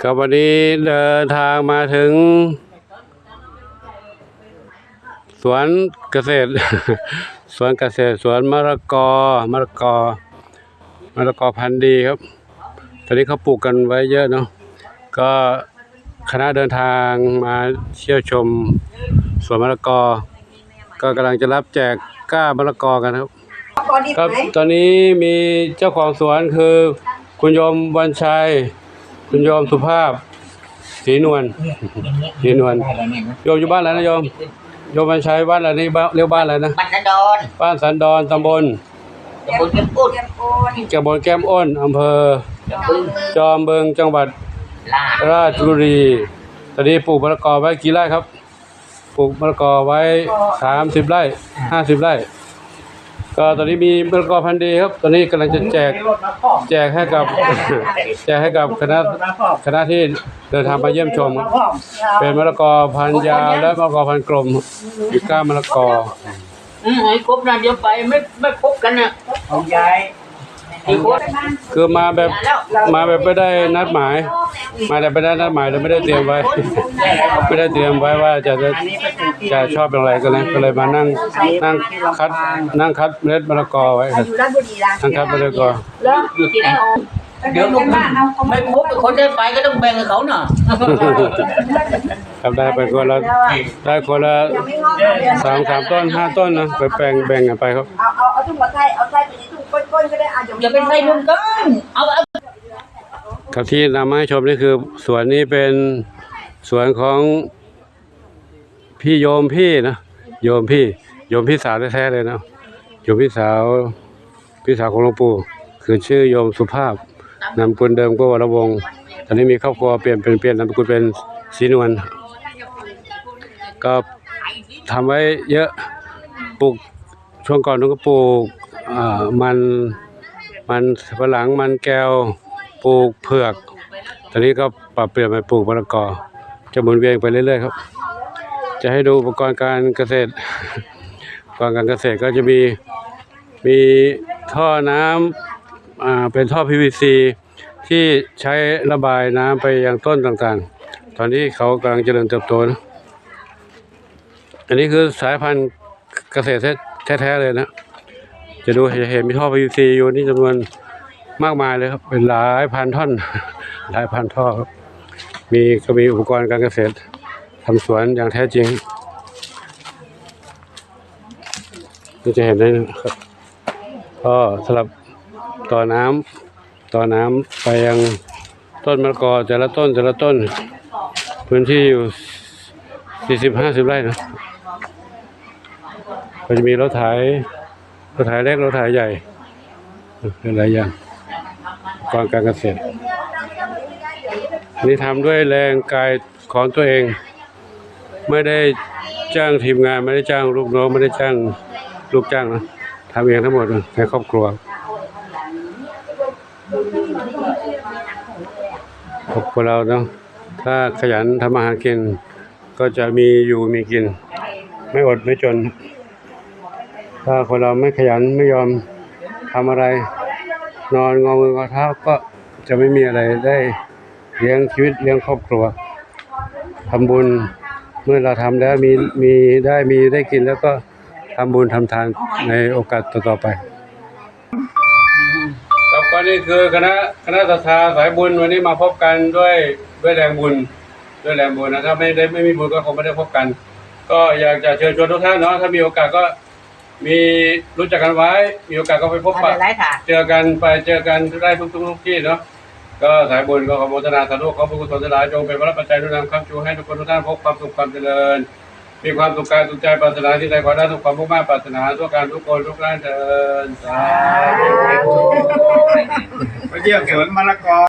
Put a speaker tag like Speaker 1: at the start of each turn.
Speaker 1: ครับวันนี้เดินทางมาถึง สวนเกษตร สวนเกษตรสวนมะละกอมะละกอมะละกอพันธุ์ดีครับ ตอนนี้เขาปลูกกันไว้เยอะเนาะก็คณะเดินทางมาเที่ยวชมสวนมะละกอ ก็กำลังจะรับแจกก้ามะละกอกันครับ
Speaker 2: พอดี
Speaker 1: ครับ
Speaker 2: ไหม
Speaker 1: ตอนนี้มีเจ้าของสวนคือคุณโยมวันชัย คุณโยมสุภาพศรีนวลศรีนวลโยมอยู่บ้านอะไรนะโยมโยมวันชัยบ้านอะไรนี่บ้านเรียกบ้านอะไรนะ
Speaker 3: บัตรดอน
Speaker 1: บ้านสันดอนตำบล
Speaker 3: ตำบลเก็บอุด
Speaker 2: เตรียมโอน
Speaker 1: ตำบลแก้มอ้นอำเภอ
Speaker 3: ปึ้ง
Speaker 1: จอมเบิงจังหวัด
Speaker 3: ลาด
Speaker 1: ราชบุรีตอนนี้ปลูกมะละกอไว้กี่ไร่ครับปลูกมะละกอไว้สามสิบไร่ห้าสิบไร่ ก็ตอนนี้มีมะละกอพันธุ์ดีครับ ตอนนี้กำลังจะแจกแจกให้กับ แจกให้กับคณะคณะที่เดินทางมาเยี่ยมชมครับเป็นมะละกอพันธุ์ยาวและมะละกอพันธุ์กลมมีก้านมะละกอ
Speaker 3: อืมไอ้ครบนะเดี๋ยวไปไม่ไม่ครบกันน่ะ
Speaker 4: ของยาย
Speaker 3: อีก คน
Speaker 1: คือมาแบบ
Speaker 3: แล้ว
Speaker 1: มาแบบไม่ได้นัดหมาย มาแต่ไม่ได้นัดหมายเลยไม่ได้เตรียมไว้ ไม่ได้เตรียมไว้ว่าจะจะ
Speaker 4: อันนี้เป็นสิ่งที่
Speaker 1: จะชอบอย่างไรก็เลยก็เลยมานั่งนั่งคัดนั่งคัดเมล็ดมะละกอไว้ครับ
Speaker 2: อยู่ราชบุรีละ
Speaker 1: นั่งคัดมะละกอ
Speaker 3: แล้วที่ไหนเอา
Speaker 2: เดี๋ยวลูกบ้านเอาเขา
Speaker 3: ไม่ครบคนได้ไปก็ต้องแบ่งกับเขาหน่อย
Speaker 1: ครับได้ไปคนละได้คนละ
Speaker 2: ยังไม่งอกเลย
Speaker 1: สามสามต้นห้าต้นนะไปแบ่งแบ่งกันไปครับ
Speaker 2: เอาเอาเอาถุงหัวไส้เอาไส้ไปในถุง ก้นๆก็ได้อะเดี๋ยว
Speaker 3: อย่าเป็นไส้นุ่นกันเอาเอา
Speaker 1: ครับที่นำมาให้ชมนี่คือสวนนี้เป็นสวนของพี่โยมพี่นะโยมพี่ โยมพี่สาวแท้ๆเลยนะโยมพี่สาวพี่สาวของหลวงปู่คือชื่อโยมสุภาพนามสกุลเดิมก็วรวงศ์ตอนนี้มีครอบครัวเปลี่ยนเป็นเปลี่ยนนามสกุลเป็นศรีนวลก็ทำไว้เยอะปลูกช่วงก่อนนู้นก็ปลูกอ่า มันมันฝรั่งมันแก้วปลูกเผือก ตอนนี้ก็ปรับเปลี่ยนไปปลูกมะละกอ จะหมุนเวียนไปเรื่อยๆครับ จะให้ดูอุปกรณ์การเกษตรอุปกรณ์การเกษตรก็จะมีมีท่อน้ำอ่าเป็นท่อ PVC ที่ใช้ระบายน้ำไปยังต้นต่างๆ ตอนนี้เขากำลังเจริญเติบโตนะ อันนี้คือสายพันธุ์เกษตรแท้ๆเลยนะ จะดูจะเห็นมีท่อ PVC อยู่นี่จำนวนมากมายเลยครับ เป็นหลายพันท่อน หลายพันท่อครับ มีก็มีอุปกรณ์การเกษตรทำสวนอย่างแท้จริงนี่จะเห็นได้นะครับก็สำหรับต่อน้ำต่อน้ำไปยังต้นมะละกอแต่ละต้นแต่ละต้น พื้นที่อยู่สี่สิบห้าสิบไร่นะก็จะมีรถไถ รถไถเล็กรถไถใหญ่หลายอย่างกองการเกษตร นี่ทำด้วยแรงกายของตัวเอง ไม่ได้จ้างทีมงานไม่ได้จ้างลูกน้องไม่ได้จ้างลูกจ้างนะทำเองทั้งหมดเลยในครอบครัวครอบครัวเราเนาะถ้าขยันทำอาหารกิน ก็จะมีอยู่มีกิน ไม่อดไม่จน ถ้าคนเราไม่ขยันไม่ยอมทำอะไร นอนงอมืองอเท้าก็จะไม่มีอะไรได้เลี้ยงชีวิตเลี้ยงครอบครัวทำบุญเมื่อเราทำแล้วมีมีได้มีได้กินแล้วก็ทำบุญทำทานในโอกาสต่อๆไปครับก็นี่คือคณะคณะศรัทธาสายบุญวันนี้มาพบกันด้วยด้วยแรงบุญด้วยแรงบุญนะถ้าไม่ได้ไม่มีบุญก็คงไม่ได้พบกัน ก็อยากจะเชิญชวนทุกท่านเนาะถ้ามีโอกาสก็ มีรู้จักกันไว้ มีโอกาสก็ไปพบปะ
Speaker 3: อะไรค่ะ
Speaker 1: เจอกันไปเจอกันได้ทุกทุกทุกที่เนาะก็สายบุญก็ขอโมทนาสาธุขอพระคุณสนทนาจงเป็นพระปัจจัยนุนำคำชูให้ทุกคนทุกท่านพบความสุขความเจริญ มีความสุขกายสุขใจปรารถนาที่ใดขอได้ทุกความมุ่งมั่นปรารถนาทุกการทุกคนทุกท่านเดินสาธุ
Speaker 4: ไปเยี่ยมสวนมะละกอ